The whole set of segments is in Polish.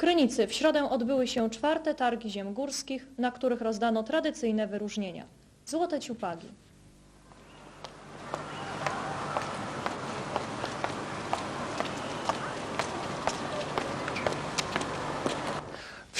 Krynicy w środę odbyły się czwarte targi ziem górskich, na których rozdano tradycyjne wyróżnienia. Złote ciupagi.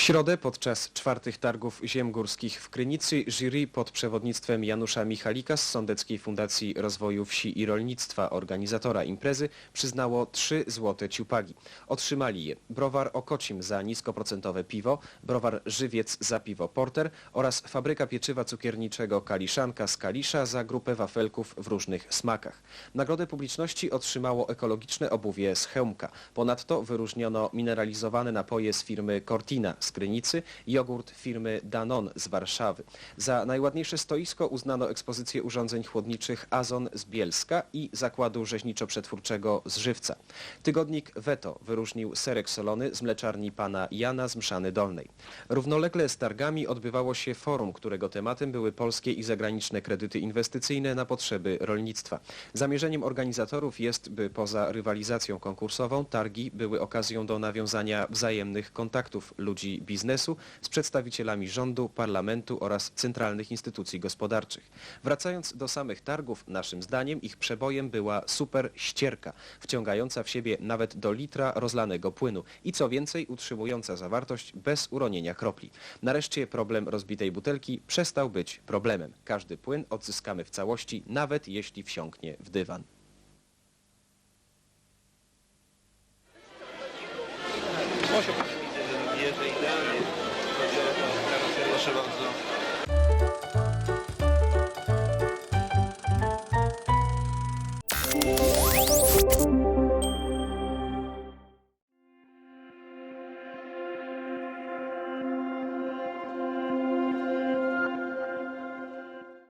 W środę podczas czwartych targów ziem górskich w Krynicy jury pod przewodnictwem Janusza Michalika z Sądeckiej Fundacji Rozwoju Wsi i Rolnictwa, organizatora imprezy, przyznało trzy złote ciupagi. Otrzymali je browar Okocim za niskoprocentowe piwo, browar Żywiec za piwo Porter oraz fabryka pieczywa cukierniczego Kaliszanka z Kalisza za grupę wafelków w różnych smakach. Nagrodę publiczności otrzymało ekologiczne obuwie z Chełmka. Ponadto wyróżniono mineralizowane napoje z firmy Cortina z jogurt firmy Danon z Warszawy. Za najładniejsze stoisko uznano ekspozycję urządzeń chłodniczych Azon z Bielska i zakładu rzeźniczo-przetwórczego z Żywca. Tygodnik Veto wyróżnił serek solony z mleczarni pana Jana z Mszany Dolnej. Równolegle z targami odbywało się forum, którego tematem były polskie i zagraniczne kredyty inwestycyjne na potrzeby rolnictwa. Zamierzeniem organizatorów jest, by poza rywalizacją konkursową targi były okazją do nawiązania wzajemnych kontaktów ludzi biznesu z przedstawicielami rządu, parlamentu oraz centralnych instytucji gospodarczych. Wracając do samych targów, naszym zdaniem ich przebojem była super ścierka, wciągająca w siebie nawet do litra rozlanego płynu i co więcej utrzymująca zawartość bez uronienia kropli. Nareszcie problem rozbitej butelki przestał być problemem. Każdy płyn odzyskamy w całości, nawet jeśli wsiąknie w dywan. Proszę bardzo.